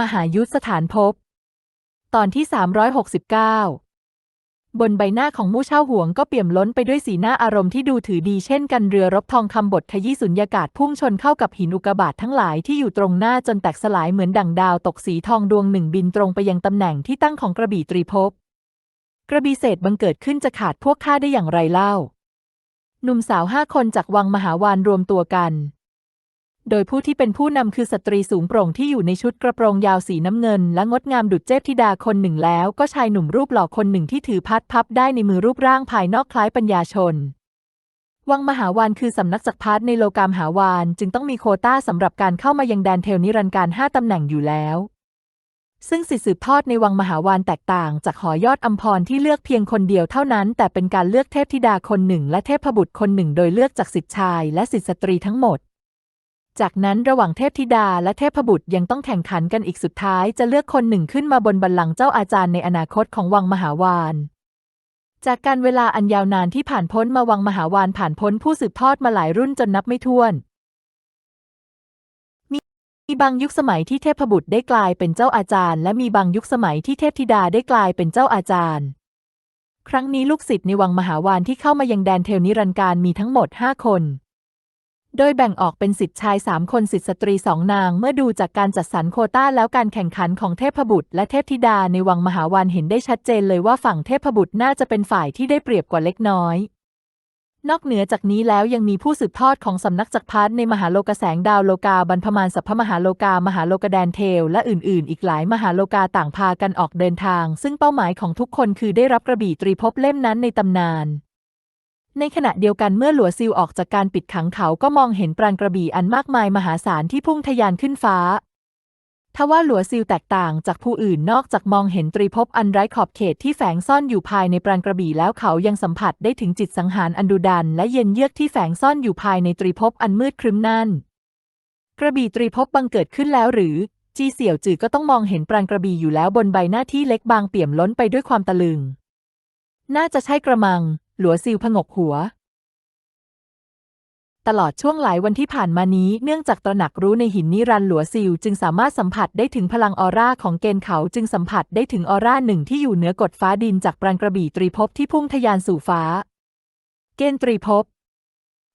มหายุทธสถานภพตอนที่ 369 บนใบหน้าของมู่เช่าหวงก็เปี่ยมล้นไปด้วยสีหน้าอารมณ์ที่ดูถือดีเช่นกันเรือรบทองคำบทขยี้สุญญากาศพุ่งชนเข้ากับหินอุกบาตทั้งหลายที่อยู่ตรงหน้าจนแตกสลายเหมือนดั่งดาวตกสีทองดวงหนึ่งบินตรงไปยังตำแหน่งที่ตั้งของกระบี่ตรีภพกระบี่เศษบังเกิดขึ้นจะขาดพวกข้าได้อย่างไรเล่า หนุ่มสาวห้าคนจากวังมหาวานรวมตัวกัน โดยผู้ที่เป็นผู้นำคือสตรีสูงโปร่งที่อยู่ในชุดกระโปรงยาวสีน้ำเงิน และงดงามดุจเจพธิดาคนหนึ่งแล้ว ก็ชายหนุ่มรูปหล่อคนหนึ่งที่ถือพัดพับได้ในมือรูปร่างภายนอกคล้ายปัญญาชน วังมหาวานคือสำนักจักรพรรดิในโลกามหาวานจึงต้องมีโคต้าสำหรับการเข้ามายังแดนเทลนิรันดร์การห้าตำแหน่งอยู่แล้ว ซึ่งสิทธิสืบทอดในวังมหาวานแตกต่าง จากหอยอดอัมพรที่เลือกเพียงคนเดียวเท่านั้น แต่เป็นการเลือกเทพธิดาคนหนึ่ง และเทพบุตรคนหนึ่ง โดยเลือกจากสิทธิชาย และสิทธิสตรีทั้งหมด จากนั้นระหว่างเทพธิดาและเทพบุตรยังต้องแข่งขันกันอีกสุดท้ายจะเลือกคนหนึ่งขึ้นมาบนบัลลังก์เจ้าอาจารย์ในอนาคตของวังมหาวาน จากการเวลาอันยาวนานที่ผ่านพ้นมาวังมหาวานผ่านพ้นผู้สืบทอดมาหลายรุ่นจนนับไม่ถ้วน มีมีบางยุคสมัยที่เทพบุตรได้กลายเป็นเจ้าอาจารย์ และมีบางยุคสมัยที่เทพธิดาได้กลายเป็นเจ้าอาจารย์ ครั้งนี้ลูกศิษย์ในวังมหาวานที่เข้ามายังแดนเทลนิรันดร์การมีทั้งหมดห้าคน โดยแบ่งออกเป็นสิทธิชายสามคนสิทธิสตรีสองนาง เมื่อดูจากการจัดสรรโคต้าแล้วการแข่งขันของเทพบุตร และเทพธิดาในวังมหาวานเห็นได้ชัดเจนเลยว่าฝั่งเทพบุตรน่าจะเป็นฝ่ายที่ได้เปรียบกว่าเล็กน้อย นอกเหนือจากนี้แล้วยังมีผู้สืบทอดของสำนักจักรพรรดิในมหาโลกแสงดาวโลกาบรรพมานสัพพมหาโลกามหาโลกแดนเทลและอื่น ๆ อีกหลายมหาโลกาต่างพากันออกเดินทาง ซึ่งเป้าหมายของทุกคนคือได้รับกระบี่ตรีภพเล่มนั้นในตำนาน ในขณะเดียวกันเมื่อหลัวซิลออกจากการปิดขังเขาก็มองเห็นปราณกระบี่อันมากมายมหาศาลที่พุ่งทะยานขึ้นฟ้า ทว่าหลัวซิลแตกต่างจากผู้อื่นนอกจากมองเห็นตรีภพอันไร้ขอบเขตที่แฝงซ่อนอยู่ภายในปราณกระบี่แล้วเขายังสัมผัสได้ถึงจิตสังหารอันดุดันและเย็นเยือกที่แฝงซ่อนอยู่ภายในตรีภพอันมืดครึ้มนั่น กระบี่ตรีภพบังเกิดขึ้นแล้วหรือ จีเสี่ยวจือก็ต้องมองเห็นปราณกระบี่อยู่แล้วบนใบหน้าที่เล็กบางเปี่ยมล้นไปด้วยความตะลึง น่าจะใช่กระมัง หลัวซิลผงกหัว ตลอดช่วงหลายวันที่ผ่านมานี้เนื่องจากตระหนักรู้ในหินนิรันต์หลัวซิลจึงสามารถสัมผัสได้ถึงพลังออร่าของเกณฑ์เขาจึงสัมผัสได้ถึงออร่าหนึ่งที่อยู่เหนือกฎฟ้าดินจากปราณกระบี่ตรีภพที่พุ่งทะยานสู่ฟ้า เกณฑ์ตรีภพ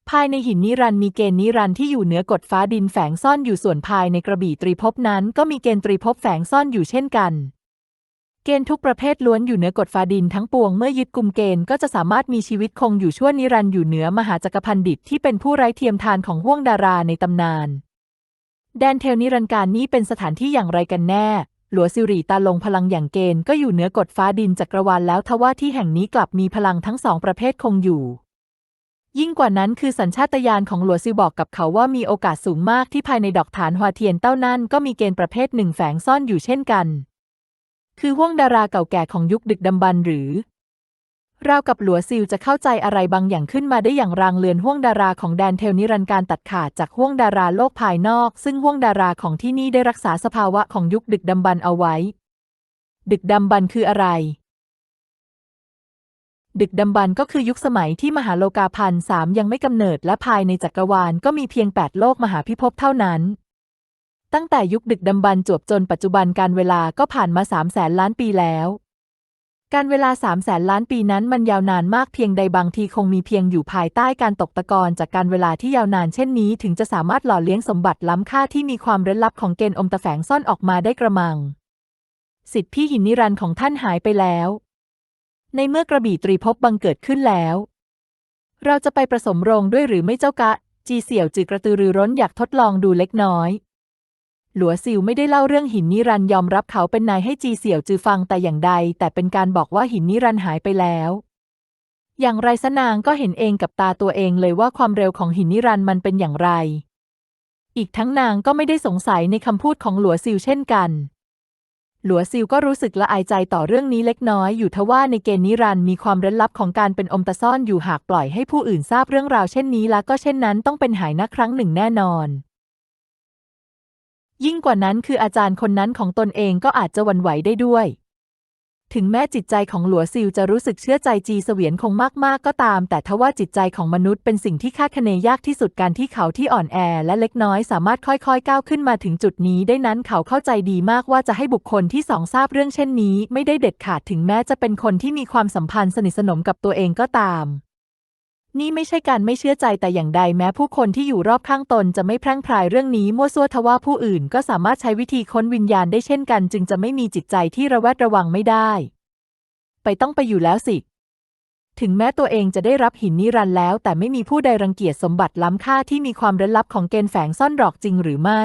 ภายในหินนิรันต์มีเกณฑ์นิรันต์ที่อยู่เหนือกฎฟ้าดินแฝงซ่อนอยู่ส่วนภายในกระบี่ตรีภพนั้น ก็มีเกณฑ์ตรีภพแฝงซ่อนอยู่เช่นกัน เกณฑ์ทุกประเภทล้วนอยู่เหนือกฎฟ้าดินทั้งปวงเมื่อยึดกุมเกณฑ์ก็จะสามารถมีชีวิตคงอยู่ชั่วนิรันดร์อยู่เหนือมหาจักรพันดิตที่เป็นผู้ไร้เทียมทานของห้วงดาราในตำนาน แดนเทลนิรันดร์การนี้เป็นสถานที่อย่างไรกันแน่ หลัวซิรีตาลงพลังอย่างเกณฑ์ก็อยู่เหนือกฎฟ้าดินจักรวาลแล้วทว่าที่แห่งนี้กลับมีพลังทั้งสองประเภทคงอยู่ยิ่งกว่านั้นคือสัญชาตญาณของหลัวซิบอกกับเขาว่ามีโอกาสสูงมากที่ภายในดอกฐานฮวาเทียนเต้านั่นก็มีเกณฑ์ประเภทหนึ่งแฝงซ่อนอยู่เช่นกัน คือห้วงดาราเก่าแก่ของยุคดึกดำบรรหรือ ราวกับหลัวซิลจะเข้าใจอะไรบางอย่างขึ้นมาได้อย่างรางเลือนห้วงดาราของแดนเทลนิรันดร์การตัดขาดจากห้วงดาราโลกภายนอก ซึ่งห้วงดาราของที่นี่ได้รักษาสภาวะของยุคดึกดำบรรเอาไว้ ดึกดำบรรคืออะไรดึกดำบรรก็คือยุคสมัยที่มหาโลกาพันสามยังไม่กำเนิดและภายในจักรวาลก็มีเพียงแปดโลกมหาพิภพเท่านั้น ตั้งแต่ยุคดึกดำบรรพ์จวบจนปัจจุบันการเวลาก็ผ่านมาสามแสนล้านปีแล้ว การเวลาสามแสนล้านปีนั้นมันยาวนานมากเพียงใดบางทีคงมีเพียงอยู่ภายใต้การตกตะกอนจากการเวลาที่ยาวนานเช่นนี้ ถึงจะสามารถหล่อเลี้ยงสมบัติล้ำค่าที่มีความเร้นลับของเกณฑ์อมตะแฝงซ่อนออกมาได้กระมัง สิทธิพี่หินนิรันดร์ของท่านหายไปแล้ว ในเมื่อกระบี่ตรีภพบังเกิดขึ้นแล้ว เราจะไปประสมโรงด้วยหรือไม่เจ้ากะ จีเสี่ยวจือกระตือรือร้นอยากทดลองดูเล็กน้อย หลัวซิวไม่ได้เล่าเรื่องหินนิรันยอมรับเขาเป็นนายให้จีเสี่ยวจือฟังแต่อย่างใด แต่เป็นการบอกว่าหินนิรันหายไปแล้ว อย่างไรสนางก็เห็นเองกับตาตัวเองเลยว่าความเร็วของหินนิรันมันเป็นอย่างไร อีกทั้งนางก็ไม่ได้สงสัยในคำพูดของหลัวซิวเช่นกันหลัวซิวก็รู้สึกละอายใจต่อเรื่องนี้เล็กน้อยอยู่ทว่าในเกณฑ์นิรันมีความร้นลับของการเป็นอมตะซ่อนอยู่หากปล่อยให้ผู้อื่นทราบเรื่องราวเช่นนี้แล้วก็เช่นนั้นต้องเป็นหายนะครั้งหนึ่งแน่นอน ยิ่งกว่านั้นคืออาจารย์คนนั้นของตนเองก็อาจจะวันไหวได้ด้วย ถึงแม้จิตใจของหลัวซิวจะรู้สึกเชื่อใจจีเสวียนคงมากๆก็ตาม แต่ทว่าจิตใจของมนุษย์เป็นสิ่งที่คาดคะเนยากที่สุดการที่เขาที่อ่อนแอและเล็กน้อยสามารถค่อยๆก้าวขึ้นมาถึงจุดนี้ได้นั้นเขาเข้าใจดีมากว่าจะให้บุคคลที่สองทราบเรื่องเช่นนี้ ไม่ได้เด็ดขาดถึงแม้จะเป็นคนที่มีความสัมพันธ์สนิทสนมกับตัวเองก็ตาม นี่ไม่ใช่การไม่เชื่อใจแต่อย่างใดแม้ผู้คนที่อยู่รอบข้างตนจะไม่แพร่งพรายเรื่องนี้มั่วซั่วทว่าผู้อื่นก็สามารถใช้วิธีค้นวิญญาณได้เช่นกัน จึงจะไม่มีจิตใจที่ระแวดระวังไม่ได้ ไปต้องไปอยู่แล้วสิ ถึงแม้ตัวเองจะได้รับหินนิรันต์แล้ว แต่ไม่มีผู้ใดรังเกียจสมบัติล้ำค่าที่มีความเร้นลับของเกณฑ์แฝงซ่อนหลอกจริงหรือไม่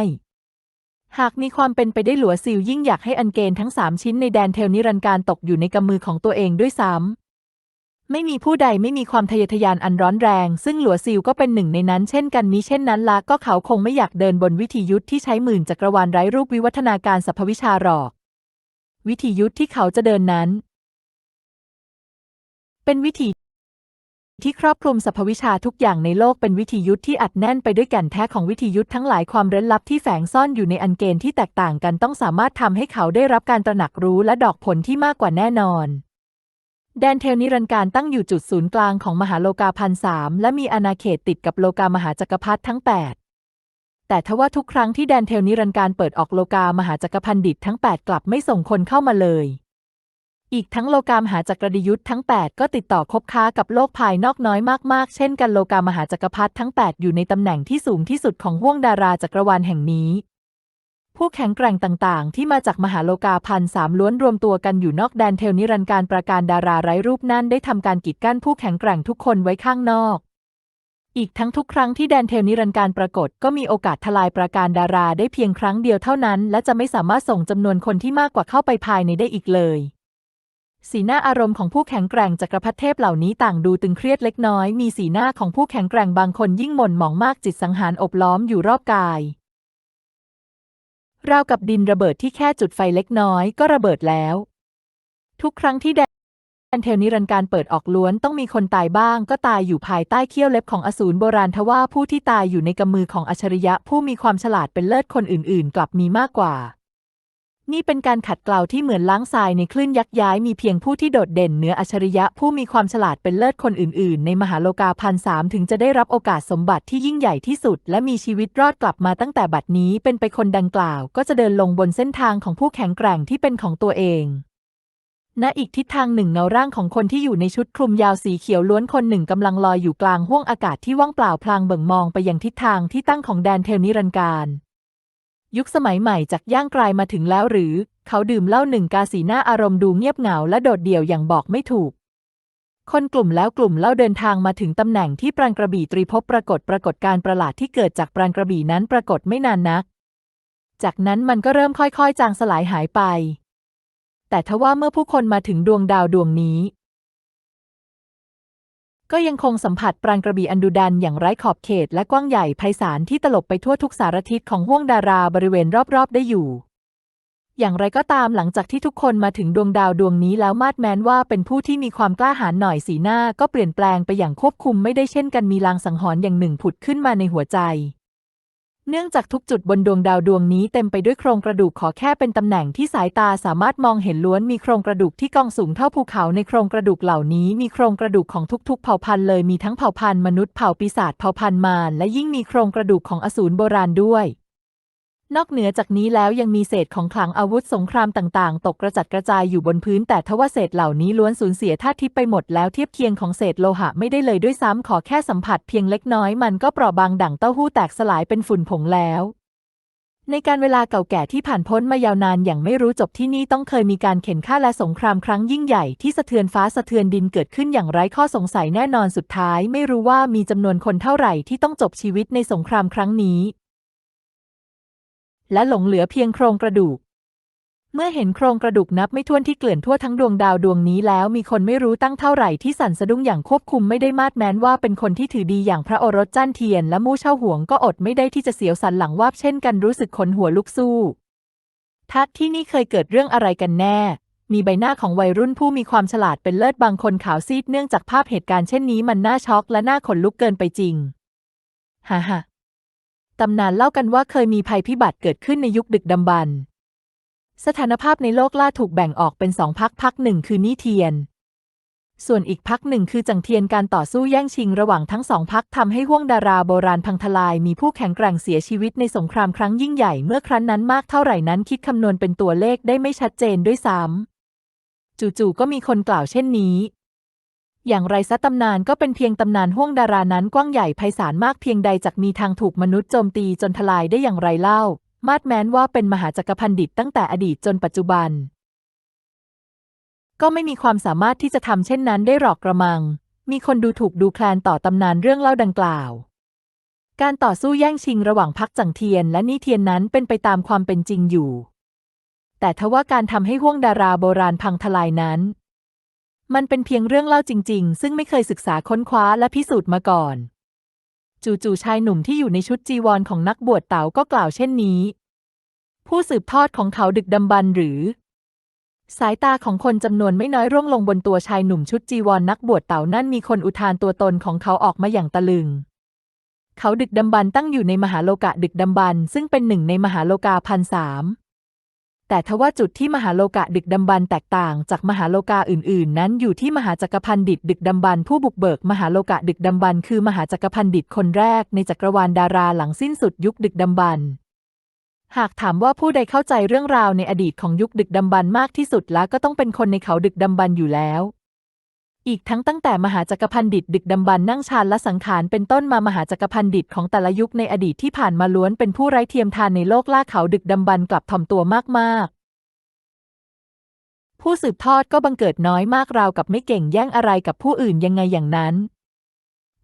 หากมีความเป็นไปได้หลัวซิลยิ่งอยากให้อันเกณฑ์ทั้งสามชิ้นในแดนเทลนิรันการตกอยู่ในกำมือของตัวเองด้วยซ้ำ ไม่มีผู้ใดไม่มีความทะเยอทะยานอันร้อนแรง ซึ่งหลัวซิลก็เป็นหนึ่งในนั้นเช่นกันนี้เช่นนั้นละก็เขาคงไม่อยากเดินบนวิธียุทธที่ใช้หมื่นจักรวาลไร้รูปวิวัฒนาการสรรพวิชาหรอก วิธียุทธที่เขาจะเดินนั้น เป็นวิธีที่ครอบคลุมสรรพวิชาทุกอย่างในโลกเป็นวิธียุทธที่อัดแน่นไปด้วยแก่นแท้ของวิธียุทธทั้งหลายความเร้นลับที่แฝงซ่อนอยู่ในอันเกณฑ์ที่แตกต่างกันต้องสามารถทำให้เขาได้รับการตระหนักรู้และดอกผลที่มากกว่าแน่นอน แดนเทลนิรันดร์การตั้งอยู่จุดศูนย์กลางของมหาโลกาพันสามและมีอาณาเขตติดกับโลกามหาจักรพรรดิทั้ง 8 แต่ทว่าทุกครั้งที่แดนเทลนิรันดร์การเปิดออกโลกามหาจักรพันดิตทั้ง 8 กลับไม่ส่งคนเข้ามาเลย อีกทั้งโลกามหาจักรดิยุทธ์ทั้ง 8 ก็ติดต่อคบค้ากับโลกภายนอกน้อยมากๆ เช่นกันโลกามหาจักรพรรดิทั้ง 8 อยู่ในตำแหน่งที่สูงที่สุดของห้วงดาราจักรวาลแห่งนี้ ผู้แข็งแกร่งต่างๆ ที่มาจากมหาโลกาพันสามล้วนรวมตัวกันอยู่นอกแดนเทลนิรันดร์การประการดาราไร้รูปนั่นได้ทำการกีดกั้นผู้แข็งแกร่งทุกคนไว้ข้างนอก อีกทั้งทุกครั้งที่แดนเทลนิรันดร์การปรากฏก็มีโอกาสทลายประการดาราได้เพียงครั้งเดียวเท่านั้น และจะไม่สามารถส่งจำนวนคนที่มากกว่าเข้าไปภายในได้อีกเลย สีหน้าอารมณ์ของผู้แข็งแกร่งจักรพรรดิเทพเหล่านี้ต่างดูตึงเครียดเล็กน้อย มีสีหน้าของผู้แข็งแกร่งบางคนยิ่งหม่นหมองมากจิตสังหารอบล้อมอยู่รอบกาย ราวกับดินระเบิดที่แค่จุดไฟเล็กน้อยก็ระเบิดแล้ว ทุกครั้งที่แดนเทลนิรันดร์การเปิดออกล้วนต้องมีคนตายบ้าง ก็ตายอยู่ภายใต้เขี้ยวเล็บของอสูรโบราณทว่าผู้ที่ตายอยู่ในกำมือของอัจฉริยะผู้มีความฉลาดเป็นเลิศคนอื่น ๆ กลับมีมากกว่า นี่เป็นการขัดเกลาที่เหมือนล้างทรายในคลื่นยักย้ายมีเพียงผู้ที่โดดเด่นเหนืออัจฉริยะผู้มีความฉลาดเป็นเลิศคนอื่น ๆ ในมหาโลกาพันสามถึงจะได้รับโอกาสสมบัติที่ยิ่งใหญ่ที่สุด และมีชีวิตรอดกลับมาตั้งแต่บัดนี้เป็นไปคนดังกล่าว ก็จะเดินลงบนเส้นทางของผู้แข็งแกร่งที่เป็นของตัวเองณอีกทิศทางหนึ่งเงาร่างของคนที่อยู่ในชุดคลุมยาวสีเขียวล้วนคนหนึ่งกำลังลอยอยู่กลางห้วงอากาศที่ว่างเปล่าพลางเบิ่งมองไปยังทิศทางที่ตั้งของแดนเทลนิรันการ ยุคสมัยใหม่จากย่างกลายมาถึงแล้วหรือ เขาดื่มเหล้าหนึ่งกาสีหน้าอารมณ์ดูเงียบเหงาและโดดเดี่ยวอย่างบอกไม่ถูก คนกลุ่มแล้วกลุ่มเล่าเดินทางมาถึงตำแหน่งที่ปรานกระบี่ตรีพบปรากฏปรากฏการประหลาดที่เกิดจากปรานกระบี่นั้นปรากฏไม่นานนัก จากนั้นมันก็เริ่มค่อยๆ จางสลายหายไป แต่ทว่าเมื่อผู้คนมาถึงดวงดาวดวงนี้ ก็ยังคงสัมผัสปรางกระบี่อันดุดันอย่างไร้ขอบเขตและกว้างใหญ่ไพศาลที่ตลบไปทั่วทุกสารทิศของห้วงดาราบริเวณรอบๆ ได้อยู่ อย่างไรก็ตามหลังจากที่ทุกคนมาถึงดวงดาวดวงนี้แล้วมาดแมนว่าเป็นผู้ที่มีความกล้าหาญหน่อยสีหน้าก็เปลี่ยนแปลงไปอย่างควบคุมไม่ได้เช่นกันมีลางสังหรณ์อย่างหนึ่งผุดขึ้นมาในหัวใจ เนื่องจากทุกจุดบนดวงดาวดวงนี้เต็มไปด้วยโครงกระดูกขอแค่เป็นตำแหน่งที่สายตาสามารถมองเห็นล้วนมีโครงกระดูกที่กองสูงเท่าภูเขาในโครงกระดูกเหล่านี้มีโครงกระดูกของทุก ๆ เผ่าพันธุ์เลยมีทั้งเผ่าพันธุ์มนุษย์เผ่าปีศาจเผ่าพันธุ์มารและยิ่งมีโครงกระดูกของอสูรโบราณด้วย นอกเหนือจากนี้แล้วยังมีเศษของขลังอาวุธสงครามต่าง ๆ ตกกระจัดกระจายอยู่บนพื้น แต่ทว่าเศษเหล่านี้ล้วนสูญเสียธาตุทิพย์ไปหมดแล้วเทียบเคียงของเศษโลหะไม่ได้เลยด้วยซ้ำขอแค่สัมผัสเพียงเล็กน้อยมันก็เปราะบางดั่งเต้าหู้แตกสลายเป็นฝุ่นผงแล้วในการเวลาเก่าแก่ที่ผ่านพ้นมายาวนานอย่างไม่รู้จบที่นี่ต้องเคยมีการเข็นฆ่าและสงครามครั้งยิ่งใหญ่ที่สะเทือนฟ้าสะเทือนดินเกิดขึ้นอย่างไร้ข้อสงสัยแน่นอนสุดท้าย ไม่รู้ว่ามีจำนวนคนเท่าไหร่ที่ต้องจบชีวิตในสงครามครั้งนี้ และหลงเหลือเพียงโครงกระดูก เมื่อเห็นโครงกระดูกนับไม่ถ้วนที่เกลื่อนทั่วทั้งดวงดาวดวงนี้แล้วมีคนไม่รู้ตั้งเท่าไหร่ที่สั่นสะดุ้งอย่างควบคุมไม่ได้มาดแม้นว่าเป็นคนที่ถือดีอย่างพระโอรสจ้านเทียน และมู่เช่าห่วงก็อดไม่ได้ที่จะเสียวสันหลังวาบเช่นกันรู้สึกขนหัวลุกสู้ทัดที่นี่เคยเกิดเรื่องอะไรกันแน่ มีใบหน้าของวัยรุ่นผู้มีความฉลาดเป็นเลิศบางคนขาวซีดเนื่องจากภาพเหตุการณ์เช่นนี้มันน่าช็อกและน่าขนลุกเกินไปจริง ฮ่าฮ่า ตำนานเล่ากันว่าเคยมีภัยพิบัติเกิดขึ้นในยุคดึกดำบรรพ์สถานภาพในโลกล่าถูกแบ่งออกเป็นสองพักพักหนึ่งคือนี่เทียน ส่วนอีกพักหนึ่งคือจังเทียนการต่อสู้แย่งชิงระหว่างทั้งสองพักทำให้ห้วงดาราโบราณพังทลายมีผู้แข็งแกร่งเสียชีวิตในสงครามครั้งยิ่งใหญ่เมื่อครั้นนั้นมากเท่าไหร่นั้นคิดคำนวณเป็นตัวเลขได้ไม่ชัดเจนด้วยซ้ำจู่ๆก็มีคนกล่าวเช่นนี้ อย่างไรซะตำนานก็เป็นเพียงตำนานห้วงดารานั้นกว้างใหญ่ไพศาลมากเพียงใดจากมีทางถูกมนุษย์โจมตีจนทลายได้อย่างไรเล่า มาดแม้นว่าเป็นมหาจักรพันดิตตั้งแต่อดีตจนปัจจุบัน ก็ไม่มีความสามารถที่จะทำเช่นนั้นได้หรอกกระมัง มีคนดูถูกดูแคลนต่อตำนานเรื่องเล่าดังกล่าว การต่อสู้แย่งชิงระหว่างพักจังเทียนและนี่เทียนนั้นเป็นไปตามความเป็นจริงอยู่แต่ทว่าการทำให้ห้วงดาราโบราณพังทลายนั้น มันเป็นเพียงเรื่องเล่าจริง ๆ ซึ่งไม่เคยศึกษาค้นคว้าและพิสูจน์มาก่อน จู่ๆชายหนุ่มที่อยู่ในชุดจีวรของนักบวชเต๋าก็กล่าวเช่นนี้ ผู้สืบทอดของเขาดึกดำบรรพ์หรือ สายตาของคนจำนวนไม่น้อยร่วงลงบนตัวชายหนุ่มชุดจีวรนนักบวชเต่านั่นมีคนอุทานตัวตนของเขาออกมาอย่างตะลึง เขาดึกดำบรรพ์ตั้งอยู่ในมหาโลกะดึกดำบรรพ์ซึ่งเป็นหนึ่งในมหาโลกาพันสาม แต่ทว่าจุดที่มหาโลกะดึกดำบรรพ์แตกต่างจากมหาโลกาอื่น ๆ นั้นอยู่ที่มหาจักรพันดิตดึกดำบรรพ์ผู้บุกเบิกมหาโลกะดึกดำบรรพ์คือมหาจักรพันดิตคนแรกในจักรวาลดาราหลังสิ้นสุดยุคดึกดำบรรพ์หากถามว่าผู้ใดเข้าใจเรื่องราวในอดีตของยุคดึกดำบรรพ์มากที่สุดแล้วก็ต้องเป็นคนในเขาดึกดำบรรพ์อยู่แล้ว อีกทั้งตั้งแต่มหาจักรพันดิตดึกดำบรรนั่งฌานและสังขารเป็นต้นมามหาจักรพันดิตของแต่ละยุคในอดีตที่ผ่านมาล้วนเป็นผู้ไร้เทียมทานในโลกล่าเขาดึกดำบรรพ์กลับถ่อมตัวมากๆ ผู้สืบทอดก็บังเกิดน้อยมากราวกับไม่เก่งแย่งอะไรกับผู้อื่นยังไงอย่างนั้น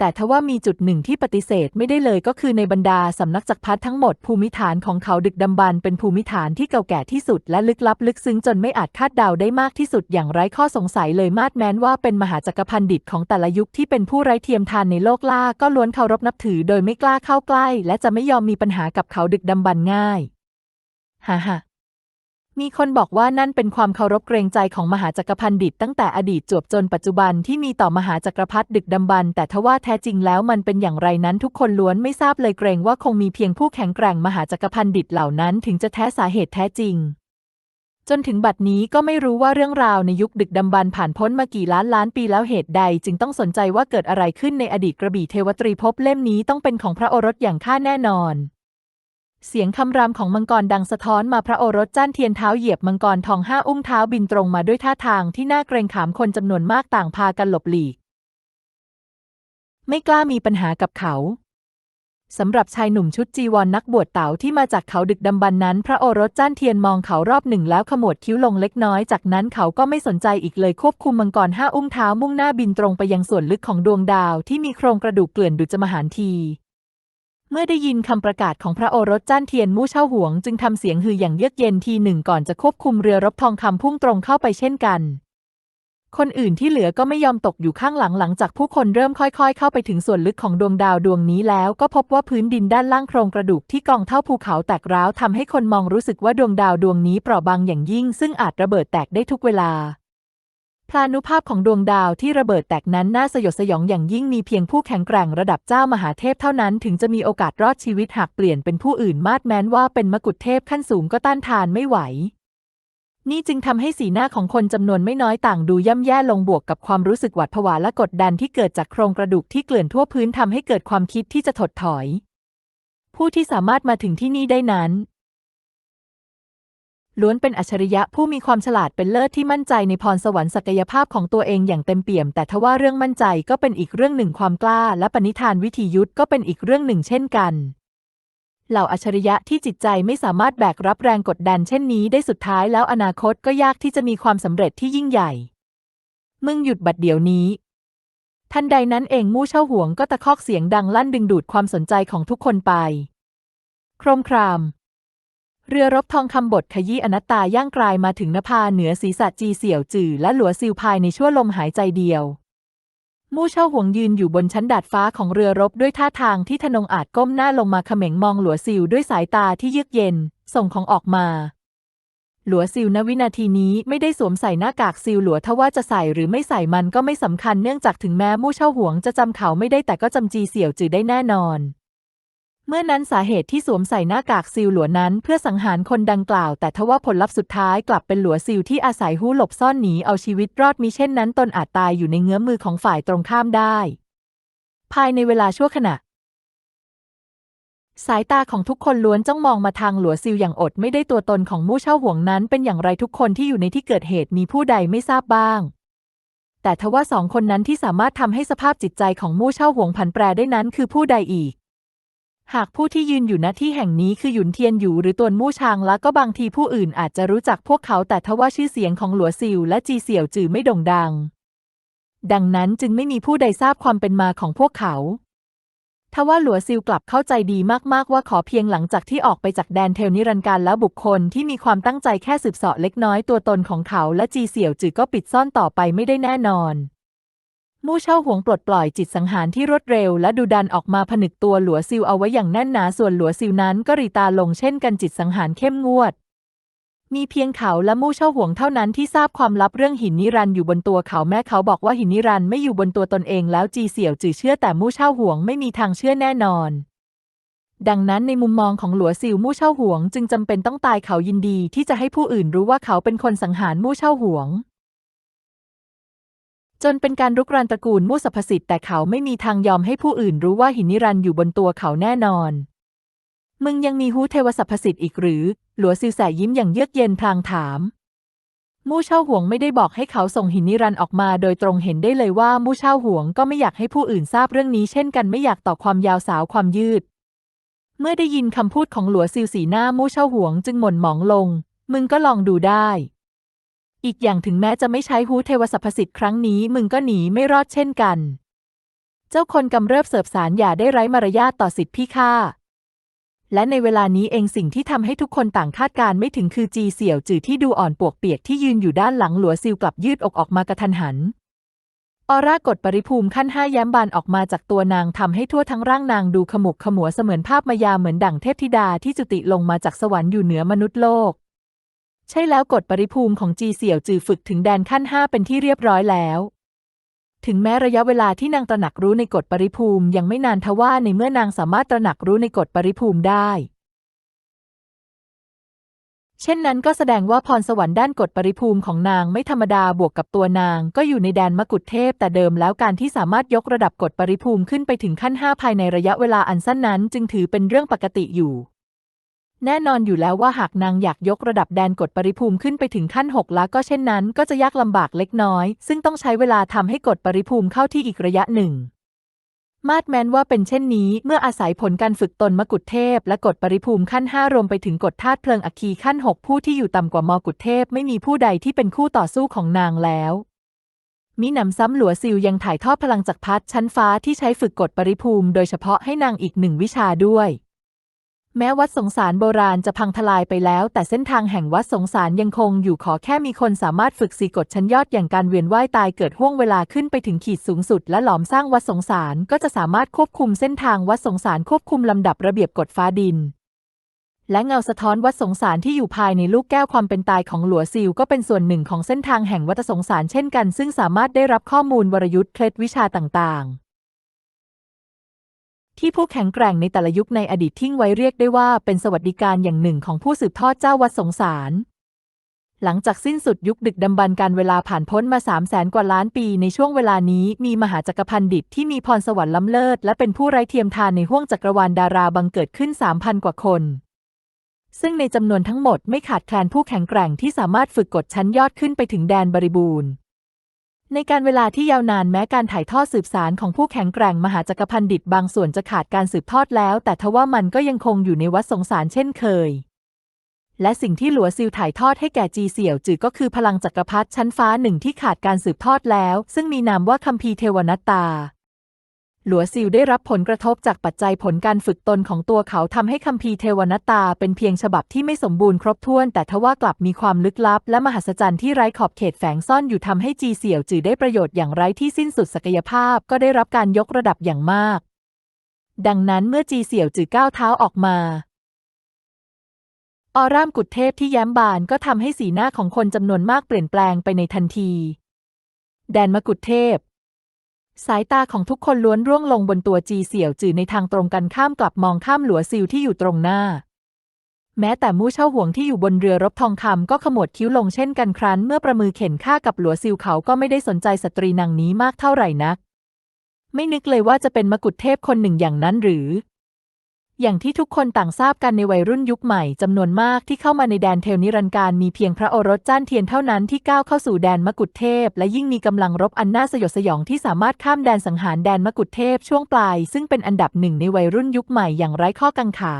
แต่ทว่ามีจุดหนึ่งที่ปฏิเสธไม่ได้เลยก็คือในบรรดาสำนักจักรพรรดิทั้งหมดภูมิฐานของเขาดึกดำบรรพ์เป็นภูมิฐานที่เก่าแก่ที่สุดและลึกลับลึกซึ้งจนไม่อาจคาดเดาได้มากที่สุดอย่างไร้ข้อสงสัยเลยมาดแม้นว่าเป็นมหาจักรพันดิตของแต่ละยุคที่เป็นผู้ไร้เทียมทานในโลกล่าก็ล้วนเคารพนับถือโดยไม่กล้าเข้าใกล้ และจะไม่ยอมมีปัญหากับเขาดึกดำบรรพ์ง่ายฮ่าฮ่า มีคนบอกว่านั่นเป็นความเคารพเกรงใจของมหาจักรพันดิตตั้งแต่อดีตจวบจนปัจจุบันที่มีต่อมหาจักรพรรดิดึกดำบรรแต่ทว่าแท้จริงแล้วมันเป็นอย่างไรนั้นทุกคนล้วนไม่ทราบเลยเกรงว่าคงมีเพียงผู้แข็งแกร่งมหาจักรพันดิตเหล่านั้นถึงจะแท้สาเหตุแท้จริง จนถึงบัดนี้ก็ไม่รู้ว่าเรื่องราวในยุคดึกดำบรรพ์ผ่านพ้นมากี่ล้านล้านปีแล้วเหตุใด จึงต้องสนใจว่าเกิดอะไรขึ้นในอดีตกระบี่เทวตรีภพเล่มนี้ต้องเป็นของพระโอรสอย่างข้าแน่นอน เสียงคำรามของมังกรดังสะท้อนมาพระโอรสจ้านเทียนเท้าเหยียบมังกรทองห้าอุ้มเท้าบินตรงมาด้วยท่าทางที่น่าเกรงขามคนจำนวนมากต่างพากันหลบหลีก ไม่กล้ามีปัญหากับเขาสำหรับชายหนุ่มชุดจีวรนนักบวชเต๋าที่มาจากเขาดึกดำบรรพ์นั้น พระโอรสจ้านเทียนมองเขารอบหนึ่งแล้วขมวดคิ้วลงเล็กน้อย จากนั้นเขาก็ไม่สนใจอีกเลยควบคุมมังกรห้าอุ้มเท้ามุ่งหน้าบินตรงไปยังส่วนลึกของดวงดาวที่มีโครงกระดูกเกลื่อนดุจมหานที เมื่อได้ยินคำประกาศของพระโอรสจ้านเทียนมู่เช่าหวง จึงทำเสียงฮืออย่างเยือกเย็นทีหนึ่งก่อนจะควบคุมเรือรบทองคำพุ่งตรงเข้าไปเช่นกัน คนอื่นที่เหลือก็ไม่ยอมตกอยู่ข้างหลังหลังจากผู้คนเริ่มค่อยๆ เข้าไปถึงส่วนลึกของดวงดาวดวงนี้แล้วก็พบว่าพื้นดินด้านล่างโครงกระดูกที่กองเท่าภูเขาแตกร้าวทำให้คนมองรู้สึกว่าดวงดาวดวงนี้เปราะบางอย่างยิ่ง ซึ่งอาจระเบิดแตกได้ทุกเวลา พลานุภาพของดวงดาวที่ระเบิดแตกนั้นน่าสยดสยองอย่างยิ่งมีเพียงผู้แข็งแกร่งระดับเจ้ามหาเทพเท่านั้นถึงจะมีโอกาสรอดชีวิตหากเปลี่ยนเป็นผู้อื่นมาดแม้นว่าเป็นมกุฎเทพขั้นสูงก็ต้านทานไม่ไหว นี่จึงทำให้สีหน้าของคนจำนวนไม่น้อยต่างดูย่ำแย่ลงบวกกับความรู้สึกหวาดผวาและกดดันที่เกิดจากโครงกระดูกที่เกลื่อนทั่วพื้นทำให้เกิดความคิดที่จะถดถอย ผู้ที่สามารถมาถึงที่นี่ได้นั้น ล้วนเป็นอัจฉริยะผู้มีความฉลาดเป็นเลิศที่มั่นใจในพรสวรรค์ศักยภาพของตัวเองอย่างเต็มเปี่ยม แต่ทว่าเรื่องมั่นใจก็เป็นอีกเรื่องหนึ่งความกล้า และปณิธานวิธียุทธก็เป็นอีกเรื่องหนึ่งเช่นกัน เหล่าอัจฉริยะที่จิตใจไม่สามารถแบกรับแรงกดดันเช่นนี้ได้สุดท้ายแล้วอนาคตก็ยากที่จะมีความสำเร็จที่ยิ่งใหญ่ มึงหยุดบัดเดี๋ยวนี้ทันใดนั้นเองมู่เช่าหวงก็ตะคอกเสียงดังลั่นดึงดูดความสนใจของทุกคนไป โครมคราม เรือรบทองคำบทขยี้อนัตตาย่างกลายมาถึงนภาเหนือศีรษะจีเสี่ยวจื่อและหลัวซิวภายในชั่วลมหายใจเดียว มู่เช่าหวงยืนอยู่บนชั้นดาดฟ้าของเรือรบด้วยท่าทางที่ทนงอาจก้มหน้าลงมาเขม็งมองหลัวซิวด้วยสายตาที่เยือกเย็น ส่งของออกมา หลัวซิวณวินาทีนี้ไม่ได้สวมใส่หน้ากากซิวหลัวทว่าจะใส่หรือไม่ใส่มันก็ไม่สำคัญเนื่องจากถึงแม้มู่เช่าหวงจะจำเขาไม่ได้แต่ก็จำจีเสี่ยวจือได้แน่นอน เมื่อนั้นสาเหตุที่สวมใส่หน้ากากซิลหลัวนั้นเพื่อสังหารคนดังกล่าว แต่ทว่าผลลัพธ์สุดท้ายกลับเป็นหลัวซิลที่อาศัยหู้หลบซ่อนหนีเอาชีวิตรอดมิเช่นนั้นตนอาจตายอยู่ในเงื้อมือของฝ่ายตรงข้ามได้ ภายในเวลาชั่วขณะ สายตาของทุกคนล้วนจ้องมองมาทางหลัวซิลอย่างอดไม่ได้ตัวตนของมู่เช่าห่วงนั้นเป็นอย่างไรทุกคนที่อยู่ในที่เกิดเหตุมีผู้ใดไม่ทราบบ้างแต่ทว่าสองคนนั้นที่สามารถทำให้สภาพจิตใจของมู่เช่าห่วงผันแปรได้นั้นคือผู้ใดอีก หากผู้ที่ยืนอยู่ณที่แห่งนี้คือหยุนเทียนอยู่หรือตวนมู่ชางและก็บางทีผู้อื่นอาจจะรู้จักพวกเขาแต่ทว่าชื่อเสียงของหลัวซิลและจีเสี่ยวจือไม่โด่งดัง ดังนั้นจึงไม่มีผู้ใดทราบความเป็นมาของพวกเขาทว่าหลัวซิลกลับเข้าใจดีมากๆว่าขอเพียงหลังจากที่ออกไปจากแดนเทลนิรันดร์การแล้วบุคคลที่มีความตั้งใจแค่สืบเสาะเล็กน้อยตัวตนของเขาและจีเสี่ยวจือก็ปิดซ่อนต่อไปไม่ได้แน่นอน มู่เช่าหวงปลดปล่อยจิตสังหารที่รวดเร็ว และดูดันออกมาผนึกตัวหลัวซิลเอาไว้อย่างแน่นหนาส่วนหลัวซิลนั้นก็รีตาลงเช่นกันจิตสังหารเข้มงวด มีเพียงเขาและมู่เช่าห่วงเท่านั้นที่ทราบความลับเรื่องหินนิรันอยู่บนตัวเขาแม้เขาบอกว่าหินนิรันไม่อยู่บนตัวตนเองแล้วจีเสี่ยวจือเชื่อแต่มู่เช่าห่วงไม่มีทางเชื่อแน่นอนดังนั้นในมุมมองของหลัวซิลมู่เช่าห่วง จึงจำเป็นต้องตายเขายินดีที่จะให้ผู้อื่นรู้ว่าเขาเป็นคนสังหารมู่เช่าห่วง จนเป็นการรุกรานตระกูลมู่สรรพสิทธิ์แต่เขาไม่มีทางยอมให้ผู้อื่นรู้ว่าหินนิรันต์อยู่บนตัวเขาแน่นอน มึงยังมีฮู้เทวสรรพสิทธิ์อีกหรือ หลัวซิวแสยิ้มอย่างเยือกเย็นพลางถาม มู่เช่าห่วงไม่ได้บอกให้เขาส่งหินนิรันต์ออกมา โดยตรงเห็นได้เลยว่ามู่เช่าห่วงก็ไม่อยากให้ผู้อื่นทราบเรื่องนี้ เช่นกันไม่อยากต่อความยาวสาวความยืด เมื่อได้ยินคำพูดของหลัวซิวสีหน้ามู่เช่าห่วงจึงหม่นหมองลง มึงก็ลองดูได้ อีกอย่างถึงแม้จะไม่ใช้ฮู้เทวสรรพสิทธิ์ครั้งนี้มึงก็หนีไม่รอดเช่นกัน เจ้าคนกำเริบเสิบสารอย่าได้ไร้มารยาทต่อสิทธิพี่ข้าและในเวลานี้เองสิ่งที่ทำให้ทุกคนต่างคาดการไม่ถึงคือจีเสี่ยวจือที่ดูอ่อนปวกเปียกที่ยืนอยู่ด้านหลังหลัวซิลกลับยืดอกออกมากระทันหัน ออร่ากดปริภูมิขั้นห้าแย้มบานออกมาจากตัวนางทำให้ทั่วทั้งร่างนางดูขมุกขมัวเสมือนภาพมายาเหมือนดั่งเทพธิดาที่จุติลงมาจากสวรรค์อยู่เหนือมนุษย์โลก ใช่แล้วกฎปริภูมิของจีเสี่ยวจือฝึกถึงแดนขั้นห้าเป็นที่เรียบร้อยแล้ว ถึงแม้ระยะเวลาที่นางตระหนักรู้ในกฎปริภูมิยังไม่นานทว่าในเมื่อนางสามารถตระหนักรู้ในกฎปริภูมิได้ เช่นนั้นก็แสดงว่าพรสวรรค์ด้านกฎปริภูมิของนางไม่ธรรมดาบวกกับตัวนาง ก็อยู่ในแดนมกุฎเทพแต่เดิมแล้วการที่สามารถยกระดับกฎปริภูมิขึ้นไปถึงขั้นห้าภายในระยะเวลาอันสั้นนั้น จึงถือเป็นเรื่องปกติอยู่ แน่นอนอยู่แล้วว่าหากนางอยากยกระดับแดนกฎปริภูมิขึ้นไปถึงขั้นหกแล้วก็เช่นนั้นก็จะยากลำบากเล็กน้อย ซึ่งต้องใช้เวลาทำให้กฎปริภูมิเข้าที่อีกระยะหนึ่ง มาดแมนว่าเป็นเช่นนี้ เมื่ออาศัยผลการฝึกตนมกุฎเทพ และกฎปริภูมิขั้นห้ารวมไปถึงกฎธาตุเพลิงอัคคีขั้นหกผู้ที่อยู่ต่ำกว่ามกุฎเทพไม่มีผู้ใดที่เป็นคู่ต่อสู้ของนางแล้วมิหนำซ้ำหลัวซิลยังถ่ายทอดพลังจากพัดชั้นฟ้าที่ใช้ฝึกกฎปริภูมิ โดยเฉพาะให้นางอีกหนึ่งวิชาด้วย แม้วัดสงสารโบราณจะพังทลายไปแล้ว แต่เส้นทางแห่งวัดสงสารยังคงอยู่ขอแค่มีคนสามารถฝึกสีกฎชั้นยอดอย่างการเวียนว่ายตายเกิดห่วงเวลาขึ้นไปถึงขีดสูงสุด และหลอมสร้างวัดสงสารก็จะสามารถควบคุมเส้นทางวัดสงสารควบคุมลำดับระเบียบกฎฟ้าดิน และเงาสะท้อนวัดสงสารที่อยู่ภายในลูกแก้วความเป็นตายของหลัวซิลก็เป็นส่วนหนึ่งของเส้นทางแห่งวัฏสงสารเช่นกัน ซึ่งสามารถได้รับข้อมูลวรยุทธ์เคล็ดวิชาต่างๆ ที่ผู้แข็งแกร่งในแต่ละยุคในอดีตทิ้งไว้เรียกได้ว่าเป็นสวัสดิการอย่างหนึ่งของผู้สืบทอดเจ้าวัดสงสาร หลังจากสิ้นสุดยุคดึกดำบรรพ์การเวลาผ่านพ้นมา3 0 0แสนกว่าล้านปีในช่วงเวลานี้มีมหาจักรพันดิตที่มีพรสวรรค์ล้ำเลิศและเป็นผู้ไร้เทียมทานในห้วงจักรวาลดาราบังเกิดขึ้น 3,000 กว่าคน ซึ่งในจำนวนทั้งหมดไม่ขาดแคลนผู้แข็งแกร่งที่สามารถฝึกกฎชั้นยอดขึ้นไปถึงแดนบริบูรณ์ ในการเวลาที่ยาวนานแม้การถ่ายทอดสืบสารของผู้แข็งแกร่งมหาจักรพันดิตบางส่วนจะขาดการสืบทอดแล้ว แต่ทว่ามันก็ยังคงอยู่ในวัดสงสารเช่นเคย และสิ่งที่หลัวซิลถ่ายทอดให้แก่จีเสี่ยวจือก็คือพลังจักรพรรดิชั้นฟ้าหนึ่งที่ขาดการสืบทอดแล้ว ซึ่งมีนามว่าคัมภีร์เทวนัตตา หลัวซิลได้รับผลกระทบจากปัจจัยผลการฝึกตนของตัวเขาทำให้คัมภีร์เทวนัตตาเป็นเพียงฉบับที่ไม่สมบูรณ์ครบถ้วน แต่ทว่ากลับมีความลึกลับ และมหัศจรรย์ที่ไร้ขอบเขตแฝงซ่อนอยู่ทำให้จีเสี่ยวจือได้ประโยชน์อย่างไร้ที่สิ้นสุดศักยภาพ ก็ได้รับการยกระดับอย่างมาก ดังนั้นเมื่อจีเสี่ยวจือก้าวเท้าออกมาออร่ามกุฎเทพที่แย้มบานก็ทำให้สีหน้าของคนจำนวนมากเปลี่ยนแปลงไปในทันที แดนมกุฎเทพ สายตาของทุกคนล้วนร่วงลงบนตัวจีเสี่ยวจือในทางตรงกันข้ามกลับมองข้ามหลัวซิลที่อยู่ตรงหน้า แม้แต่มู่เช่าห่วงที่อยู่บนเรือรบทองคำก็ขมวดคิ้วลงเช่นกันครั้น เมื่อประมือเข็นฆ่ากับหลัวซิลเขาก็ไม่ได้สนใจสตรีนางนี้มากเท่าไหร่นัก ไม่นึกเลยว่าจะเป็นมกุฎเทพคนหนึ่งอย่างนั้นหรือ อย่างที่ทุกคนต่างทราบกันในวัยรุ่นยุคใหม่จำนวนมากที่เข้ามาในแดนเทลนิรันดร์การมีเพียงพระโอรสจ้านเทียนเท่านั้นที่ก้าวเข้าสู่แดนมกุฎเทพ และยิ่งมีกำลังรบอันน่าสยดสยองที่สามารถข้ามแดนสังหารแดนมกุฎเทพช่วงปลาย ซึ่งเป็นอันดับหนึ่งในวัยรุ่นยุคใหม่อย่างไร้ข้อกังขา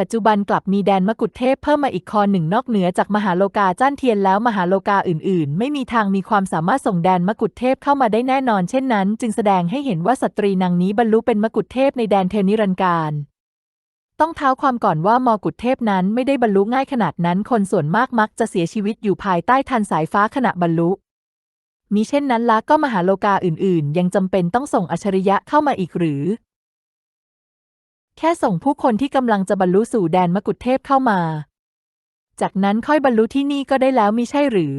ปัจจุบันกลับมีแดนมกุฎเทพเพิ่มมาอีกคอหนึ่งนอกเหนือจากมหาโลกาจ้านเทียนแล้วมหาโลกาอื่น ๆ ไม่มีทางมีความสามารถส่งแดนมกุฎเทพเข้ามาได้แน่นอน เช่นนั้น จึงแสดงให้เห็นว่าสตรีนางนี้บรรลุเป็นมกุฎเทพในแดนเทนิรันดร์การต้องเท้าความก่อนว่ามอกุฎเทพนั้นไม่ได้บรรลุง่ายขนาดนั้น คนส่วนมากมักจะเสียชีวิตอยู่ภายใต้ทันสายฟ้าขณะบรรลุ มิเช่นนั้นละก็มหาโลกาอื่น ๆ ยังจำเป็นต้องส่งอัจฉริยะเข้ามาอีกหรือ แค่ส่งผู้คนที่กำลังจะบรรลุสู่แดนมกุฎเทพเข้ามา จากนั้นค่อยบรรลุที่นี่ก็ได้แล้วมิใช่หรือ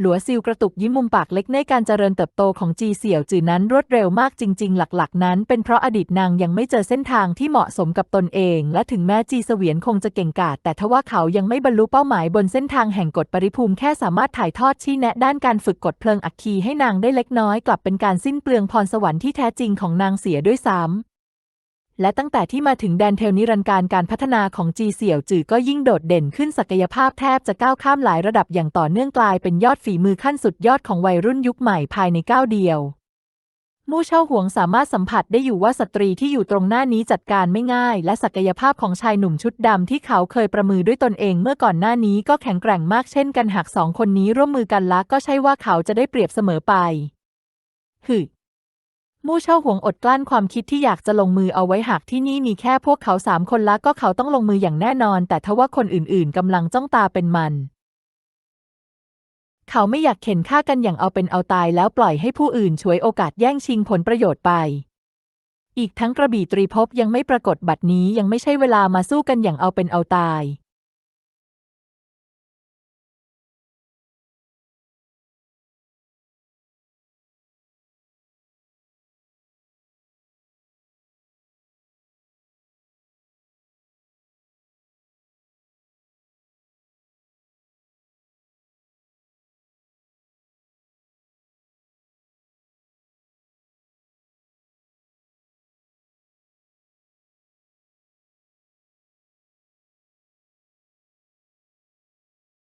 หลัวซิลกระตุกยิ้มมุมปากเล็กในการเจริญเติบโตของจีเสี่ยวจือนั้นรวดเร็วมากจริง ๆ หลักๆ นั้น เป็นเพราะอดีตนางยังไม่เจอเส้นทางที่เหมาะสมกับตนเอง และถึงแม้จีเสวียนคงจะเก่งกาจแต่ทว่าเขายังไม่บรรลุเป้าหมายบนเส้นทางแห่งกฎปริภูมิแค่สามารถถ่ายทอดชี้แนะด้านการฝึกกฎเพลิงอัคคีให้นางได้เล็กน้อยกลับเป็นการสิ้นเปลืองพรสวรรค์ที่แท้จริงของนางเสียด้วยซ้ำ และตั้งแต่ที่มาถึงแดนเทลนิรันดร์การการพัฒนาของจีเสี่ยวจือก็ยิ่งโดดเด่นขึ้นศักยภาพแทบจะก้าวข้ามหลายระดับอย่างต่อเนื่องกลายเป็นยอดฝีมือขั้นสุดยอดของวัยรุ่นยุคใหม่ภายในก้าวเดียว มู่เช่าหวงสามารถสัมผัสได้อยู่ว่าสตรีที่อยู่ตรงหน้านี้จัดการไม่ง่าย และศักยภาพของชายหนุ่มชุดดำที่เขาเคยประมือด้วยตนเองเมื่อก่อนหน้านี้ก็แข็งแกร่งมากเช่นกันหากสองคนนี้ร่วมมือกันละก็ใช่ว่าเขาจะได้เปรียบเสมอไปฮึ มู่เช่าหวงอดกลั้นความคิดที่อยากจะลงมือเอาไว้หากที่นี่มีแค่พวกเขาสามคนละก็เขาต้องลงมืออย่างแน่นอน แต่ทว่าคนอื่นๆกำลังจ้องตาเป็นมัน เขาไม่อยากเข็นฆ่ากันอย่างเอาเป็นเอาตายแล้วปล่อยให้ผู้อื่นฉวยโอกาสแย่งชิงผลประโยชน์ไป อีกทั้งกระบี่ตรีภพยังไม่ปรากฏบัดนี้ยังไม่ใช่เวลามาสู้กันอย่างเอาเป็นเอาตาย